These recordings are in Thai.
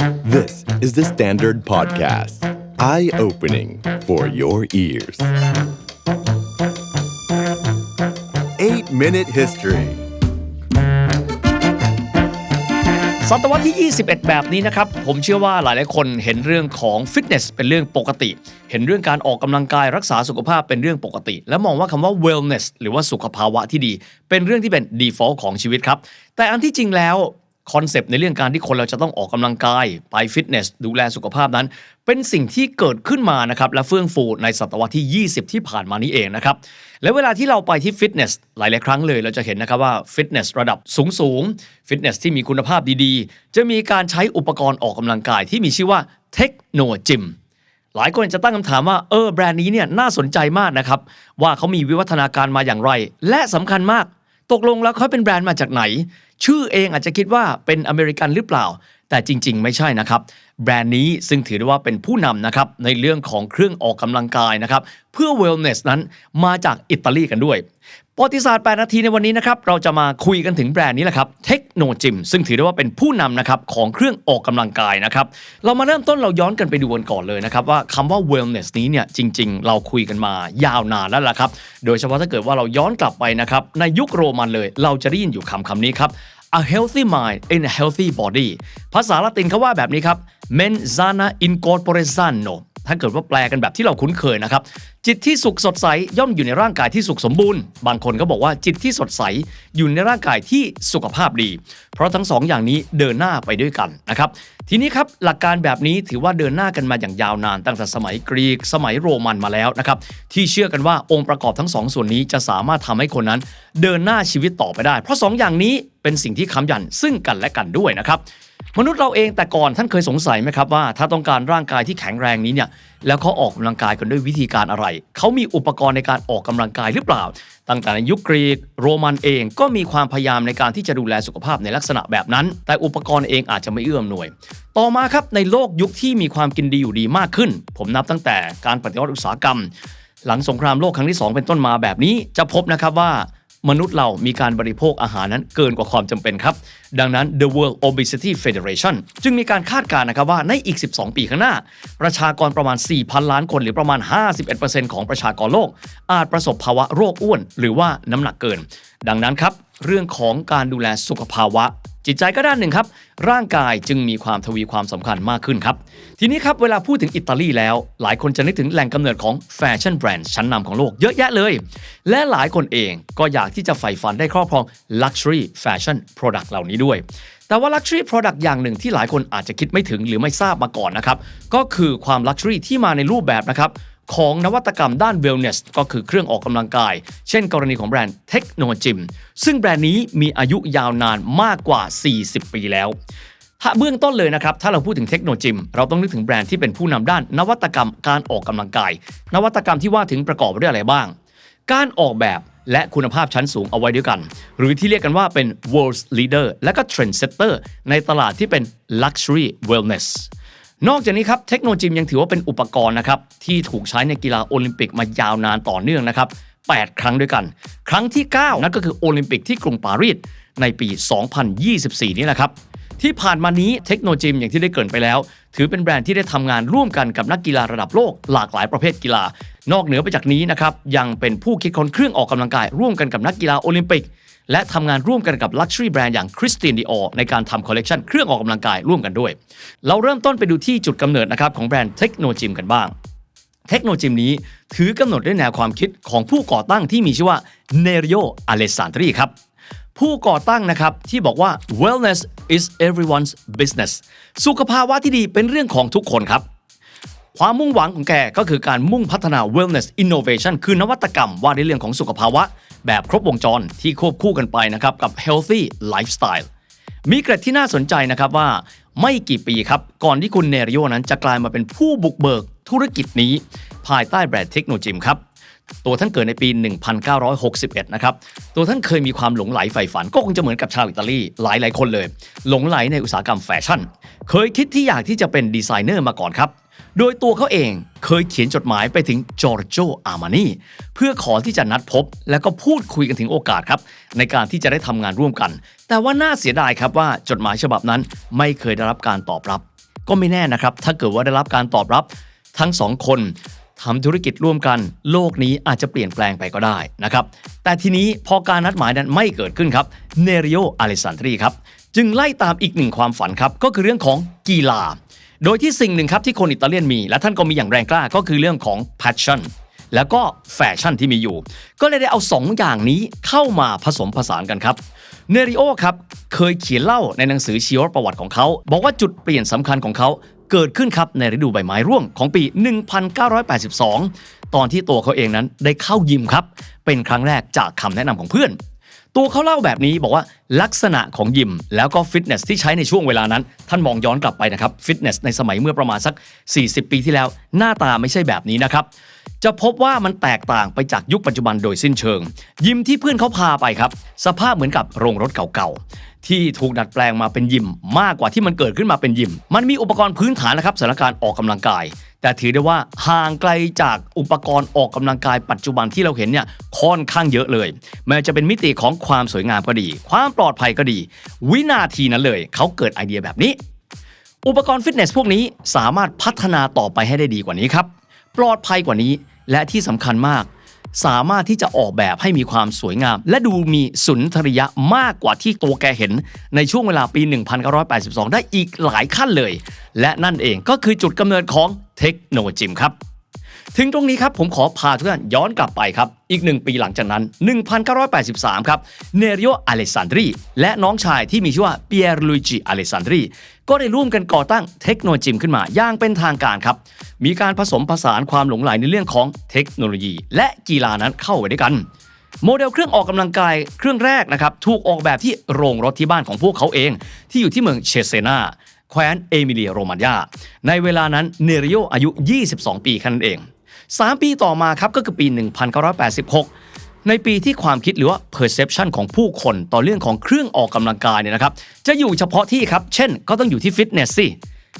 This is the Standard Podcast. Eye opening for your ears. 8 Minute History ศตวรรษที่ 21 แบบนี้นะครับ ผมเชื่อว่าหลายๆ คนเห็นเรื่องของฟิตเนสเป็นเรื่องปกติ เห็นเรื่องการออกกำลังกายรักษาสุขภาพเป็นเรื่องปกติ และมองว่าคำว่า wellness หรือว่าสุขภาวะที่ดี เป็นเรื่องที่เป็น default ของชีวิตครับ แต่อันที่จริงแล้ว คอนเซปต์ในเรื่องการที่คนเราจะต้องออกกำลังกายไปฟิตเนส ดูแลสุขภาพนั้น เป็นสิ่งที่เกิดขึ้นมานะครับและเฟื่องฟูในศตวรรษที่ 20 ที่ผ่านมานี้เองนะครับและเวลาที่เราไปที่ฟิตเนสหลายๆครั้งเลยเราจะเห็นนะครับว่าฟิตเนสระดับสูงๆฟิตเนสที่มีคุณภาพดีๆ จะมีการใช้อุปกรณ์ออกกำลังกายที่มีชื่อว่าเทคโนจิมหลายคนจะตั้งคำถามว่าเออแบรนด์นี้เนี่ยน่าสนใจมากนะครับว่าเขามีวิวัฒนาการมาอย่างไร และสำคัญมาก ตกลงแล้วเขาเป็นแบรนด์มาจากไหน ชื่อเองอาจจะคิดว่าเป็นอเมริกันหรือเปล่า แต่จริง ๆ ไม่ใช่นะครับ แบรนด์นี้ซึ่งถือได้ว่าเป็นผู้นำนะครับในเรื่องของเครื่องออกกำลังกายนะครับเพื่อ wellness นั้นมาจากอิตาลีกันด้วย ประวัติศาสตร์ 8 นาทีในวันนี้นะครับ เราจะมาคุยกันถึงแบรนด์นี้แหละครับ เทคโนจิม ซึ่งถือได้ว่าเป็นผู้นำนะครับ ของเครื่องออกกำลังกายนะครับ เรามาเริ่มต้นเราย้อนกันไปดูกันก่อนเลยนะครับ ว่าคำว่า wellness นี้เนี่ย จริง ๆ เราคุยกันมายาวนานแล้วล่ะครับ โดยเฉพาะถ้าเกิดว่าเราย้อนกลับไปนะครับในยุคโรมันเลย เราจะได้ยินอยู่คำคำนี้ครับ a healthy mind in a healthy body ภาษาละตินเขาว่าแบบนี้ครับ men sana in corpore sano ถ้าเกิดว่าแปลกันแบบที่เราคุ้นเคยนะครับ จิตที่สุขสดใสย่อมอยู่ในร่างกายที่สุขสมบูรณ์ บางคนก็บอกว่าจิตที่สดใสอยู่ในร่างกายที่สุขภาพดี เพราะทั้งสองอย่างนี้เดินหน้าไปด้วยกันนะครับ ทีนี้ครับหลักการแบบนี้ถือว่าเดินหน้ากันมาอย่างยาวนานตั้งแต่สมัยกรีก สมัยโรมันมาแล้วนะครับ ที่เชื่อกันว่าองค์ประกอบทั้งสองส่วนนี้จะสามารถทำให้คนนั้น เดินหน้าชีวิตต่อไปได้ เพราะสองอย่างนี้เป็นสิ่งที่ค้ำยันซึ่งกันและกันด้วยนะครับ มนุษย์เราเองแต่ก่อนท่านเคยสงสัยไหมครับว่า ถ้าต้องการร่างกายที่แข็งแรงนี้เนี่ยแล้วเขาออกกำลังกายกันด้วยวิธีการอะไร เขามีอุปกรณ์ในการออกกำลังกายหรือเปล่า ตั้งแต่ในยุคกรีกโรมันเองก็มีความพยายามในการที่จะดูแลสุขภาพในลักษณะแบบนั้น แต่อุปกรณ์เองอาจจะไม่เอื้อมหน่วย ต่อมาครับในโลกยุคที่มีความกินดีอยู่ดีมากขึ้น ผมนับตั้งแต่การปฏิวัติอุตสาหกรรม หลังสงครามโลกครั้งที่ 2 เป็นต้นมาแบบนี้จะพบนะครับว่า มนุษย์เรามีการบริโภคอาหารนั้นเกินกว่าความจำเป็นครับ ดังนั้น The World Obesity Federation จึงมีการคาดการณ์นะครับว่าในอีก 12 ปีข้างหน้า ประชากรประมาณ 4,000 ล้านคนหรือประมาณ 51%ของประชากรโลก อาจประสบภาวะโรคอ้วน หรือว่าน้ำหนักเกิน ดังนั้นครับเรื่องของการดูแลสุขภาวะ จิตใจก็ด้านหนึ่งครับ ร่างกายจึงมีความทวีความสำคัญมากขึ้นครับ ทีนี้ครับ เวลาพูดถึงอิตาลีแล้ว หลายคนจะนึกถึงแหล่งกำเนิดของแฟชั่นแบรนด์ชั้นนำของโลกเยอะแยะเลย และหลายคนเองก็อยากที่จะใฝ่ฝันได้ครอบครอง Luxury Fashion Product เหล่านี้ด้วย แต่ว่า Luxury Product อย่างหนึ่งที่หลายคนอาจจะคิดไม่ถึงหรือไม่ทราบมาก่อนนะครับก็คือความ Luxury ที่มาในรูปแบบนะครับ ของนวัตกรรมด้าน wellness ก็คือเครื่องออกกำลังกาย เช่นกรณีของแบรนด์ Techno Gym ซึ่งแบรนด์นี้มีอายุยาวนานมากกว่า 40 ปีแล้วถ้าเบื้องต้นเลยนะครับ ถ้าเราพูดถึงเทคโนโลยีเราต้องนึกถึงแบรนด์ที่เป็นผู้นำด้าน นวัตกรรมการออกกำลังกาย นวัตกรรมที่ว่าถึงประกอบด้วยอะไรบ้าง การออกแบบและคุณภาพชั้นสูงเอาไว้ด้วยกัน หรือที่เรียกกันว่าเป็น world leader และก็ trendsetter ในตลาดที่เป็น luxury wellness นอกจากนี้ครับเทคโนโลยียังถือว่าเป็นอุปกรณ์นะครับที่ถูกใช้ในกีฬาโอลิมปิกมายาวนานต่อเนื่องนะครับ8 ครั้งด้วยกัน ครั้งที่ 9 นั่นก็คือโอลิมปิกที่กรุงปารีสในปี 2024 นี่แหละครับ ที่ผ่านมานี้เทคโนโลยีอย่างที่ได้เกริ่นไปแล้ว ถือเป็นแบรนด์ที่ได้ทำงานร่วมกันกับนักกีฬาระดับโลกหลากหลายประเภทกีฬา นอกเหนือไปจากนี้นะครับยังเป็นผู้คิดค้นเครื่องออกกำลังกาย ร่วมกันกับนักกีฬาโอลิมปิก และทำงานร่วมกันกับ Luxury แบรนด์อย่าง Christian Dior ในการทำคอลเลกชันเครื่องออกกำลังกายร่วมกันด้วย เราเริ่มต้นไปดูที่จุดกำเนิดนะครับของแบรนด์เทคโนโลยีกันบ้างเทคโนโลยีนี้ถือกำหนดด้วยแนวความคิดของผู้ก่อตั้งที่มีชื่อว่าเนริโออเลสซานดรีครับ ผู้ก่อตั้งนะครับ ที่บอกว่า wellness is everyone's business สุขภาวะที่ดีเป็นเรื่องของทุกคนครับ ความมุ่งหวังของแกก็คือการมุ่งพัฒนา wellness innovation คือนวัตกรรมว่าในเรื่องของสุขภาวะ แบบครบวงจรที่ควบคู่กันไปนะครับกับ healthy lifestyle มีเกร็ดที่น่าสนใจนะครับว่าไม่กี่ปีครับ ก่อนที่คุณเนริโอนั้นจะกลายมาเป็นผู้บุกเบิกธุรกิจนี้ ภายใต้แบรนด์เทคโนโลยีครับ ตัวท่านเกิดในปี 1961 นะครับ ตัวท่านเคยมีความหลงไหลใฝ่ฝัน ก็คงจะเหมือนกับชาวอิตาลีหลายหลายๆ คนเลย หลงไหลในอุตสาหกรรมแฟชั่น เคยคิดที่อยากที่จะเป็นดีไซเนอร์มาก่อนครับ โดยตัวเขาเองเคยเขียนจดหมายไปถึงจอร์โจอาร์มานีเพื่อขอที่จะนัดพบ แล้วก็พูดคุยกันถึงโอกาสครับ ในการที่จะได้ทำงานร่วมกัน แต่ว่าน่าเสียดายครับว่าจดหมายฉบับนั้นไม่เคยได้รับการตอบรับ ก็ไม่แน่นะครับถ้าเกิดว่าได้รับการตอบรับ ทั้งสองคน ทำธุรกิจร่วมกัน โลกนี้อาจจะเปลี่ยนแปลงไปก็ได้นะครับ แต่ทีนี้พอการนัดหมายนั้นไม่เกิดขึ้นครับ เนริโออเลซันดรีครับ จึงไล่ตามอีกหนึ่งความฝันครับ ก็คือเรื่องของกีฬา โดยที่สิ่งหนึ่งครับที่คนอิตาเลียนมี และท่านก็มีอย่างแรงกล้าก็คือเรื่องของ passion แล้วก็แฟชั่นที่มีอยู่ ก็เลยได้เอาสองอย่างนี้เข้ามาผสมผสานกันครับ เนริโอครับ เคยเขียนเล่าในหนังสือชีวประวัติของเขา บอกว่าจุดเปลี่ยนสำคัญของเขา เกิดขึ้นครับในฤดูใบไม้ร่วงของปี 1982 ตอนที่ตัวเขาเองนั้นได้เข้ายิมครับ เป็นครั้งแรกจากคำแนะนำของเพื่อน ตัวเขาเล่าแบบนี้บอกว่าลักษณะของยิม แล้วก็ฟิตเนสที่ใช้ในช่วงเวลานั้น ท่านมองย้อนกลับไปนะครับฟิตเนสในสมัยเมื่อประมาณสัก 40 ปีที่แล้ว หน้าตาไม่ใช่แบบนี้นะครับ จะพบว่ามันแตกต่างไปจากยุคปัจจุบันโดยสิ้นเชิง ยิมที่เพื่อนเขาพาไปครับ สภาพเหมือนกับโรงรถเก่าๆ ที่ถูกดัดแปลงมาเป็นยิม มากกว่าที่มันเกิดขึ้นมาเป็นยิม มันมีอุปกรณ์พื้นฐานนะครับสำหรับการออกกำลังกาย แต่ถือได้ว่าห่างไกลจากอุปกรณ์ออกกำลังกายปัจจุบันที่เราเห็นเนี่ยค่อนข้างเยอะเลย แม้จะเป็นมิติของความสวยงามก็ดี ความปลอดภัยก็ดี วินาทีนั้นเลยเขาเกิดไอเดียแบบนี้ อุปกรณ์ฟิตเนสพวกนี้สามารถพัฒนาต่อไปให้ได้ดีกว่านี้ครับ ปลอดภัยกว่านี้ และที่สำคัญมาก สามารถที่จะออกแบบให้มีความสวยงาม และดูมีสุนทรียะมากกว่าที่ตัวแกเห็น ในช่วงเวลาปี 1982 ได้อีกหลายขั้นเลย และนั่นเองก็คือจุดกำเนิดของเทคโนโลยีครับ ถึงตรงนี้ครับผมขอพาทุกท่านย้อนกลับไปครับ อีกหนึ่งปีหลังจากนั้น 1983 ครับเนริโออเลสซานดรีและน้องชายที่มีชื่อว่าเปียร์ลุยจิอเลสซานดรีก็ได้ร่วมกันก่อตั้งเทคโนจิมขึ้นมาอย่างเป็นทางการครับ มีการผสมผสานความหลงใหลในเรื่องของเทคโนโลยี และกีฬานั้นเข้าไว้ด้วยกันโมเดลเครื่องออกกำลังกายเครื่องแรกนะครับถูกออกแบบที่โรงรถที่บ้านของพวกเขาเอง ที่อยู่ที่เมืองเชเซนาแคว้นเอมิเลียโรมานยาในเวลานั้นเนริโออายุ 22 ปีแค่นั้นเอง 3 ปีต่อมาครับก็คือปี 1986 ในปีที่ความคิดหรือว่า perception ของผู้คนต่อเรื่องของเครื่องออกกำลังกายเนี่ยนะครับจะอยู่เฉพาะที่ครับ เช่น ก็ต้องอยู่ที่ฟิตเนสสิ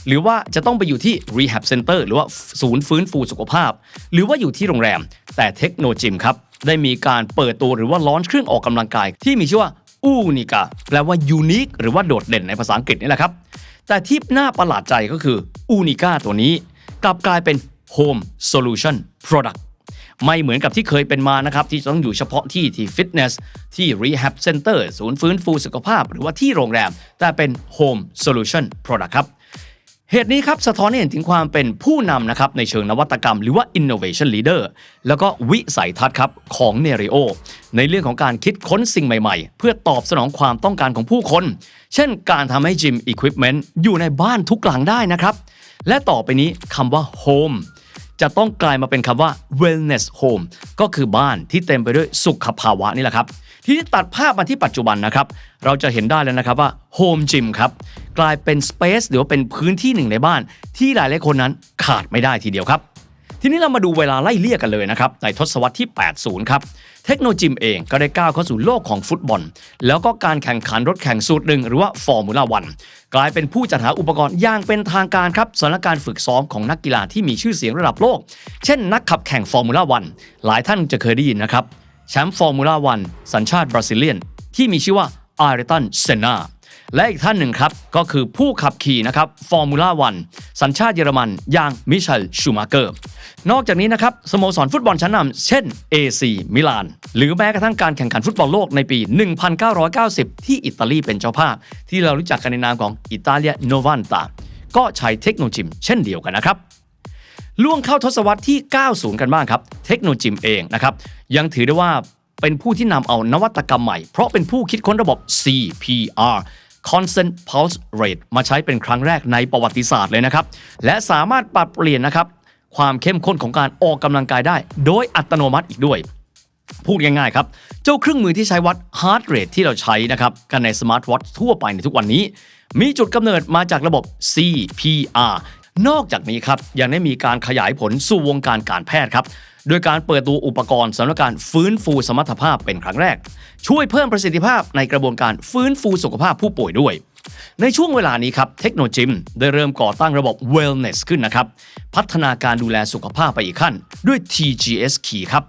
หรือว่าจะต้องไปอยู่ที่ rehab center หรือว่าศูนย์ฟื้นฟูสุขภาพ หรือว่าอยู่ที่โรงแรม แต่เทคโนจิมครับ ได้มีการเปิดตัวหรือว่าลอนชเครื่องออกกำลังกาย ที่มีชื่อว่าอูนิกาแปลว่า unique หรือว่าโดดเด่นในภาษาอังกฤษนี่แหละครับ แต่ที่น่าประหลาดใจก็คืออูนิกาตัวนี้ กลับกลายเป็น Home Solution Product ไม่เหมือนกับที่เคยเป็นมานะครับ ที่ต้องอยู่เฉพาะที่ที่ฟิตเนสที่ Rehab Center ศูนย์ฟื้นฟูสุขภาพ หรือว่าที่โรงแรม แต่เป็น Home Solution Product ครับ เหตุนี้ครับ สะท้อนให้เห็นถึงความเป็นผู้นำนะครับ ในเชิงนวัตกรรมหรือว่า innovation leader แล้วก็วิสัยทัศน์ครับของเนริโอในเรื่องของการคิดค้นสิ่งใหม่ๆ เพื่อตอบสนองความต้องการของผู้คน เช่น การทำให้ gym equipment อยู่ในบ้านทุกหลังได้นะครับ และต่อไปนี้คำว่า home จะต้องกลายมาเป็นคำว่า wellness home ก็คือบ้านที่เต็มไปด้วยสุขภาวะนี่แหละครับ ทีนี้ตัดภาพมาที่ปัจจุบันนะครับ เราจะเห็นได้แล้วนะครับว่า home gym ครับกลายเป็น space หรือว่าเป็นพื้นที่หนึ่งในบ้าน ที่หลายหลายคนนั้นขาดไม่ได้ทีเดียวครับ ทีนี้เรามาดูเวลาไล่เลี่ยกันเลยนะครับในทศวรรษที่ 80 ครับเทคโนจิมเองก็ได้ก้าวเข้าสู่โลกของฟุตบอล แล้วก็การแข่งขันรถแข่งสูตรหนึ่งหรือว่าฟอร์มูล่าวันกลายเป็นผู้จัดหาอุปกรณ์อย่างเป็นทางการครับสำหรับการฝึกซ้อมของนักกีฬาที่มีชื่อเสียงระดับโลก เช่นนักขับแข่งฟอร์มูล่าวันหลายท่านจะเคยได้ยินนะครับแชมป์ฟอร์มูล่าวันสัญชาติบราซิเลียน ที่มีชื่อว่าอาริตันเซนา และอีกท่านหนึ่งครับก็คือผู้ขับขี่นะครับฟอร์มูล่าวันสัญชาติเยอรมันอย่างมิเชลชูมาเกอร์นอกจากนี้นะครับสโมสรฟุตบอลชั้นนำเช่น AC มิลาน หรือแม้กระทั่งการแข่งขันฟุตบอลโลกในปี 1990 ที่อิตาลีเป็นเจ้าภาพ ที่เรารู้จักกันในนามของอิตาเลียโนวันตาก็ใช้เทคโนโลยีเช่นเดียวกันนะครับล่วงเข้าทศวรรษที่ 90 กันบ้างครับ เทคโนโลยีเองนะครับ ยังถือได้ว่าเป็นผู้ที่นำเอานวัตกรรมใหม่ เพราะเป็นผู้คิดค้นระบบ CPR Constant Pulse Rate มาใช้เป็นครั้งแรกในประวัติศาสตร์เลยนะครับ และสามารถปรับเปลี่ยนนะครับ ความเข้มข้นของการออกกำลังกายได้ โดยอัตโนมัติอีกด้วย พูดง่ายๆครับ เจ้าเครื่องมือที่ใช้วัด heart rate ที่เราใช้นะครับกันในสมาร์ทวอททั่วไปในทุกวันนี้ มีจุดกำเนิดมาจากระบบ CPR นอกจากนี้ครับยังได้มีการขยายผลสู่วงการการแพทย์ครับ โดยการเปิดตัวอุปกรณ์สำหรับการฟื้นฟูสมรรถภาพเป็นครั้งแรก ช่วยเพิ่มประสิทธิภาพในกระบวนการฟื้นฟูสุขภาพผู้ป่วยด้วย ในช่วงเวลานี้ครับเทคโนจิมได้เริ่มก่อตั้งระบบ wellness ขึ้นนะครับ พัฒนาการดูแลสุขภาพไปอีกขั้น ด้วย TGS Key ครับ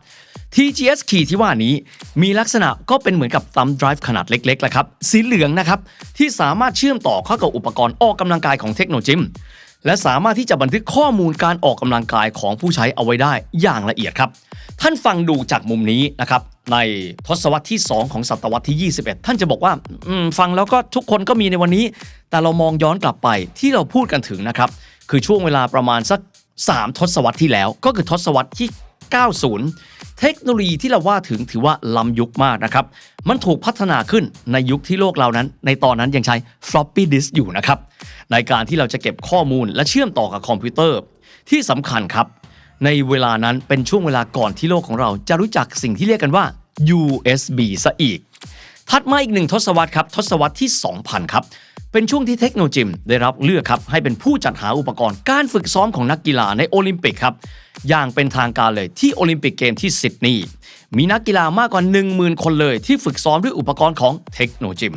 TGS Key ที่ว่านี้มีลักษณะก็เป็นเหมือนกับ thumb drive ขนาดเล็กๆแหละครับสีเหลืองนะครับที่สามารถเชื่อมต่อเข้ากับอุปกรณ์ออกกำลังกายของเทคโนจิม และสามารถที่จะบันทึกข้อมูลการออกกำลังกายของผู้ใช้เอาไว้ได้อย่างละเอียดครับ ท่านฟังดูจากมุมนี้นะครับในทศวรรษที่ 2 ของศตวรรษที่ 21 ท่านจะบอกว่าฟังแล้วก็ทุกคนก็มีในวันนี้ แต่เรามองย้อนกลับไปที่เราพูดกันถึงนะครับคือช่วงเวลาประมาณสัก 3 ทศวรรษที่แล้ว ก็คือทศวรรษที่ 90 เทคโนโลยีที่เราว่าถึงถือว่าล้ำยุคมากนะครับ มันถูกพัฒนาขึ้นในยุคที่โลกเรานั้น ในตอนนั้นยังใช้ floppy disk อยู่นะครับ ในการที่เราจะเก็บข้อมูลและเชื่อมต่อกับคอมพิวเตอร์ ที่สำคัญครับ ในเวลานั้นเป็นช่วงเวลาก่อนที่โลกของเราจะรู้จักสิ่งที่เรียกกันว่า USB ซะอีก ถัดมาอีกหนึ่งทศวรรษครับทศวรรษที่ 2000 ครับเป็นช่วงที่เทคโนโลยีได้รับเลือกครับให้เป็นผู้จัดหาอุปกรณ์การฝึกซ้อมของนักกีฬาในโอลิมปิกครับอย่างเป็นทางการเลยที่โอลิมปิกเกมที่ซิดนีย์มีนักกีฬามากกว่า 10,000 คนเลยที่ฝึกซ้อมด้วยอุปกรณ์ของเทคโนโลยี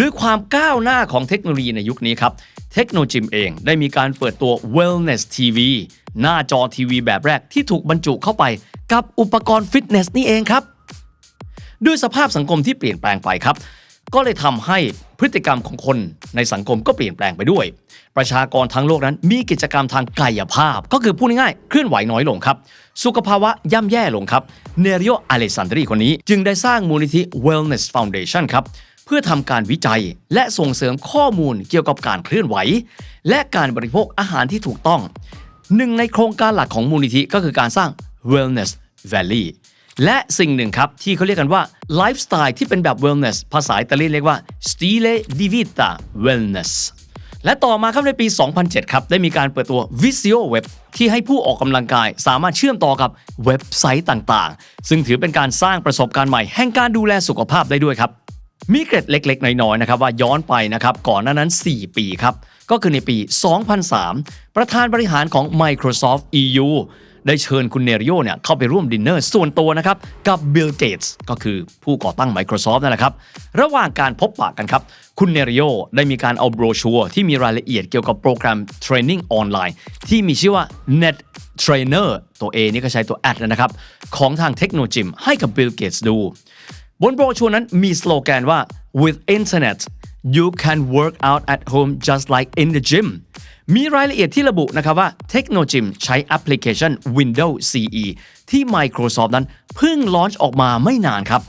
ด้วยความก้าวหน้าของเทคโนโลยีในยุคนี้ครับ เทคโนโลยีเองได้มีการเปิดตัว Wellness TV หน้าจอทีวีแบบแรกที่ถูกบรรจุเข้าไปกับอุปกรณ์ฟิตเนสนี่เองครับ ด้วยสภาพสังคมที่เปลี่ยนแปลงไปครับ ก็เลยทำให้พฤติกรรมของคนในสังคมก็เปลี่ยนแปลงไปด้วย ประชากรทั้งโลกนั้นมีกิจกรรมทางกายภาพ ก็คือพูดง่ายๆเคลื่อนไหวน้อยลงครับ สุขภาวะย่ำแย่ลงครับเนริโออเลซันดรีคนนี้จึงได้สร้างมูลนิธิ Wellness Foundation ครับเพื่อทำการวิจัยและส่งเสริมข้อมูลเกี่ยวกับการเคลื่อนไหว และการบริโภคอาหารที่ถูกต้อง หนึ่งในโครงการหลักของมูลนิธิก็คือการสร้าง Wellness Valley และสิ่งหนึ่งครับ ที่เขาเรียกกันว่าไลฟ์สไตล์ที่เป็นแบบ wellness ภาษาอิตาลีเรียกว่า stile di vita wellness และต่อมาครับในปี 2007 ครับ ได้มีการเปิดตัว Visio Web ที่ให้ผู้ออกกำลังกาย สามารถเชื่อมต่อกับเว็บไซต์ต่างๆ ซึ่งถือเป็นการสร้างประสบการณ์ใหม่ แห่งการดูแลสุขภาพได้ด้วยครับ มีเกร็ดเล็ก ๆ น้อย ๆ นะครับ ว่าย้อนไปนะครับ ก่อนหน้านั้น 4 ปีครับ ก็คือในปี 2003 ประธานบริหารของ Microsoft EU ได้เชิญคุณเนริโอเนี่ยเข้าไปร่วมดินเนอร์ส่วนตัวนะครับกับบิลเกตส์ก็คือผู้ก่อตั้ง Microsoft นั่นแหละครับ ระหว่างการพบปะกันครับ คุณเนริโอได้มีการเอาโบรชัวร์ที่มีรายละเอียดเกี่ยวกับโปรแกรมเทรนนิ่งออนไลน์ที่มีชื่อว่า Net Trainer ตัว A นี่ก็ใช้ตัว a d นะครับ ของทางเทคโนโลยีให้กับบิลเกตส์ดู บนโบรชัวร์นั้นมีสโลแกนว่า with internet you can work out at home just like in the gym มีรายละเอียดที่ระบุนะครับว่าเทคโนโลยีใช้แอปพลิเคชัน Windows CE ที่ Microsoft นั้นเพิ่งลอนช์ออกมาไม่นานครับ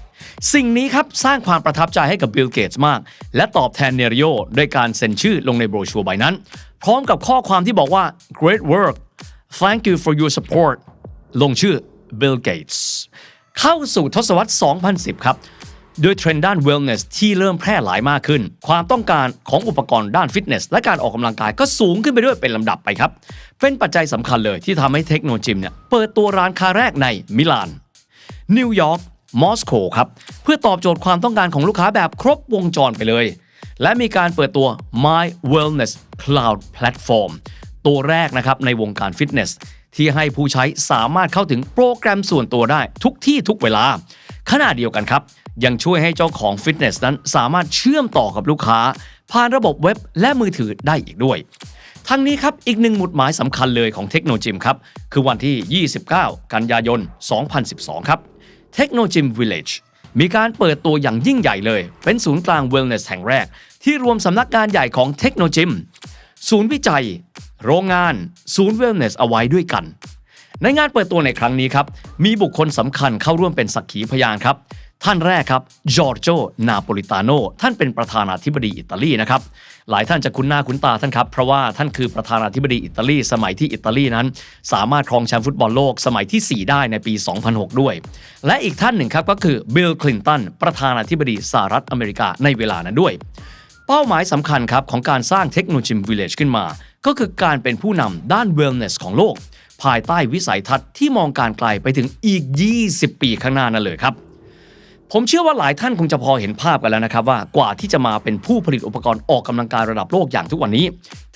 สิ่งนี้ครับสร้างความประทับใจให้กับบิลเกตส์มาก และตอบแทนเนริโอด้วยการเซ็นชื่อลงในโบรชัวร์ใบนั้น พร้อมกับข้อความที่บอกว่า great work thank you for your support ลงชื่อ Bill Gates เข้าสู่ทศวรรษ 2010 ครับ ด้วยเทรนด์ด้าน wellness ที่เริ่มแพร่หลายมากขึ้น ความต้องการของอุปกรณ์ด้านฟิตเนส และการออกกำลังกายก็สูงขึ้นไปด้วยเป็นลำดับไปครับ เป็นปัจจัยสำคัญเลยที่ทำให้เทคโนโลยีเนี่ยเปิดตัวร้านค้าแรกในมิลาน นิวยอร์กมอสโกครับ เพื่อตอบโจทย์ความต้องการของลูกค้าแบบครบวงจรไปเลย และมีการเปิดตัว My Wellness Cloud Platform ตัวแรกนะครับในวงการฟิตเนสที่ให้ผู้ใช้สามารถเข้าถึงโปรแกรมส่วนตัวได้ทุกที่ทุกเวลา ขณะเดียวกันครับ ยังช่วยให้เจ้าของฟิตเนสนั้นสามารถเชื่อมต่อกับลูกค้า ผ่านระบบเว็บและมือถือได้อีกด้วย ทั้งนี้ครับอีกหนึ่งหมุดหมายสำคัญเลยของเทคโนโลยีครับ คือวันที่ 29 กันยายน 2012 ครับเทคโนโลยี Village มีการเปิดตัวอย่างยิ่งใหญ่เลย เป็นศูนย์กลาง Wellness แห่งแรก ที่รวมสำนักงานใหญ่ของเทคโนโลยีศูนย์วิจัย โรงงาน ศูนย์ Wellness เอาไว้ด้วยกัน ในงานเปิดตัวในครั้งนี้ครับ มีบุคคลสำคัญเข้าร่วมเป็นสักขีพยานครับ ท่านแรกครับจอร์โจนาโปลิตาโนท่านเป็นประธานาธิบดีอิตาลีนะครับหลายท่านจะคุ้นหน้าคุ้นตาท่านครับ เพราะว่าท่านคือประธานาธิบดีอิตาลี สมัยที่อิตาลีนั้น สามารถครองแชมป์ฟุตบอลโลกสมัยที่ 4 ได้ในปี 2006 ด้วย และอีกท่านหนึ่งครับก็คือบิลคลินตันประธานาธิบดีสหรัฐอเมริกาในเวลานั้นด้วย เป้าหมายสำคัญครับของการสร้างเทคโนโลยี Village ขึ้นมา ก็คือการเป็นผู้นำด้าน Wellness ของโลก ภายใต้วิสัยทัศน์ที่มองการไกลไปถึงอีก 20 ปีข้างหน้านั่นเลยครับ ผมเชื่อว่าหลายท่านคงจะพอเห็นภาพกันแล้วนะครับว่ากว่าที่จะมาเป็นผู้ผลิตอุปกรณ์ออกกำลังกายระดับโลกอย่างทุกวันนี้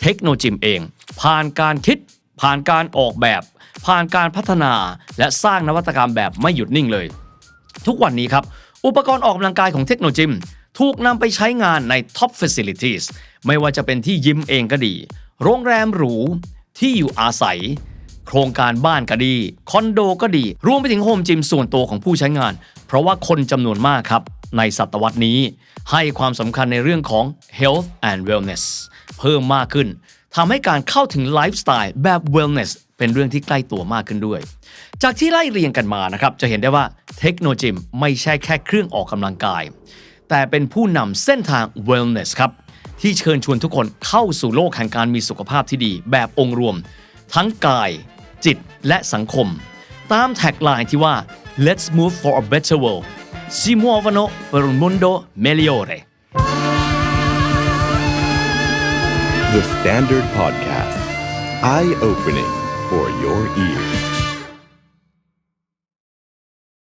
เทคโนโลยีเอง ผ่านการคิด ผ่านการออกแบบ ผ่านการพัฒนา และสร้างนวัตกรรมแบบไม่หยุดนิ่งเลย ทุกวันนี้ครับ อุปกรณ์ออกกำลังกายของเทคโนโลยีถูกนำไปใช้งานใน Top Facilities ไม่ว่าจะเป็นที่ยิมเองก็ดี โรงแรมหรูที่อยู่อาศัย โครงการบ้านก็ดี คอนโดก็ดี รวมไปถึงโฮมจิมส่วนตัวของผู้ใช้งาน เพราะว่าคนจำนวนมากครับ ในศตวรรษนี้ ให้ความสำคัญในเรื่องของ health and wellness เพิ่มมากขึ้นทำให้การเข้าถึงไลฟ์สไตล์แบบ wellness เป็นเรื่องที่ใกล้ตัวมากขึ้นด้วย จากที่ไล่เรียงกันมานะครับ จะเห็นได้ว่าเทคโนโลยีไม่ใช่แค่เครื่องออกกำลังกาย แต่เป็นผู้นำเส้นทาง wellness ครับ ที่เชิญชวนทุกคนเข้าสู่โลกแห่งการมีสุขภาพที่ดี แบบองค์รวม ทั้งกาย จิตและสังคม ตามแท็กไลน์ที่ว่า let's move for a better world si muovono per un mondo migliore The Standard Podcast. Eye opening for your ears.